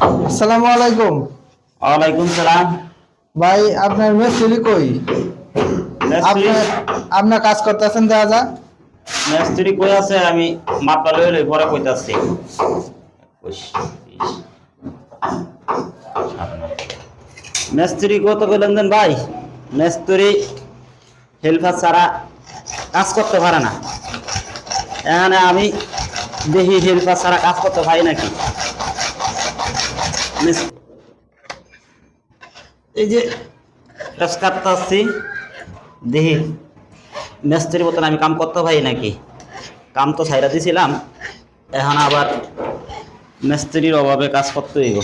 আসসালামু আলাইকুম। ওয়ালাইকুম সালাম। ভাই আপনার মিস্ত্রি কই? আপনার কাজ করতেছেন দেখা যা মিস্ত্রি কই আছে? আমি মাপটা লই লই পরে কইতাছি। মিস্ত্রি কত কইলেন দেন ভাই? মিস্ত্রি হেল্পার ছাড়া কাজ করতে পারে না। এখানে আমি দেখি হেল্পার ছাড়া কাজ করতে পারি নাকি? এই যে কাজ কাটতেছি, দেখি, মিস্ত্রির মতন আমি কাম করতে পারি নাকি? কাম তো ছাইরা দিছিলাম, এখন আবার মিস্ত্রির অভাবে কাজ করতে হইব।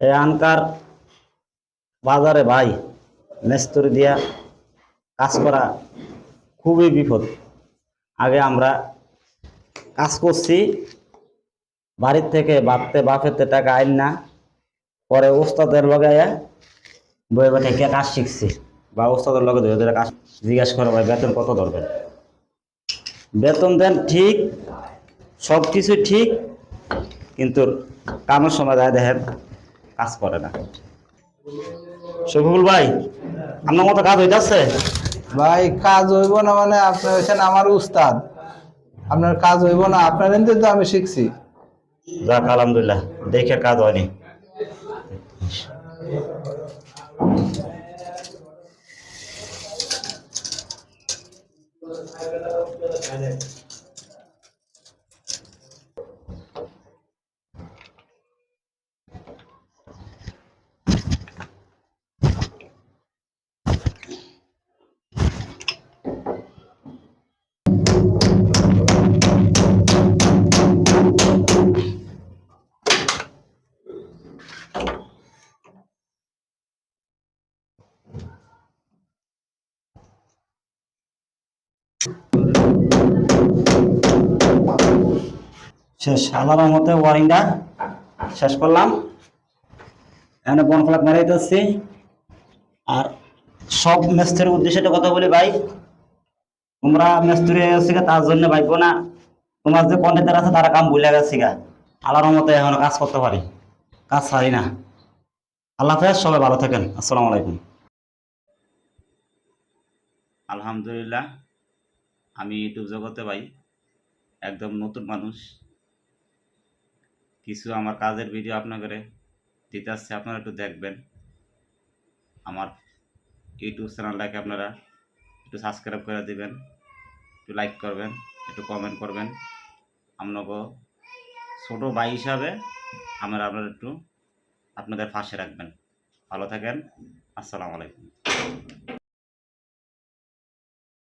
এখানকার বাজারে ভাই মিস্ত্রি দিয়া কাজ করা খুবই বিপদ। আগে আমরা কাজ করছি, বাড়ির থেকে বাপতে বাপেতে টাকা আইন না, পরে ওস্তাদের লগে বই বই থেকে কাজ শিখছি। বা ওস্তাদের লগে ধরে ধরে কাজ জিজ্ঞাসা করে, ভাই, বেতন কত ধরবেন? বেতন দেন ঠিক সব কিছু ঠিক, কিন্তু কামের সময় দেখেন কাজ করে না। শফিকুল ভাই আপনার মতো কাজ হইতাছে? ভাই কাজ হইব না মানে আপনি হচ্ছেন আমার উস্তাদ। আপনার কাজ হইব না আপনার তো আমি শিখছি। যাক আলহামদুলিল্লাহ দেখে কাজ হয়নি। শেষ, আল্লাহর মতে ওয়ারিংটা শেষ করলাম। এখানে বন ফলাক মেরাই দিচ্ছি আর সব মিস্ত্রির উদ্দেশ্যে কথা বলি ভাই। তোমরা মিস্ত্রি আছে গা, তার জন্য ভাইবো না। তোমার যে কন্ট্রাক্টর আছে তারা কাম ভুলে গেছি গা আল্লাহর মতে এখন কাজ করতে পারি। কাজ ছাড়ি না। আল্লাহ হাফেজ সবাই ভালো থাকেন। আসসালামু আলাইকুম। আলহামদুলিল্লাহ আমি ইউটিউব জগতে ভাই একদম নতুন মানুষ। কিছু আমার কাজের ভিডিও আপনাদের দিতে আসছে আপনারা একটু দেখবেন। আমার ইউটিউব চ্যানেলটাকে আপনারা একটু সাবস্ক্রাইব করে দিবেন, একটু লাইক করবেন, একটু কমেন্ট করবেন। আপনাকে ছোট ভাই হিসাবে আমরা আপনারা একটু আপনাদের পাশে রাখবেন। ভালো থাকেন, আসসালামু আলাইকুম।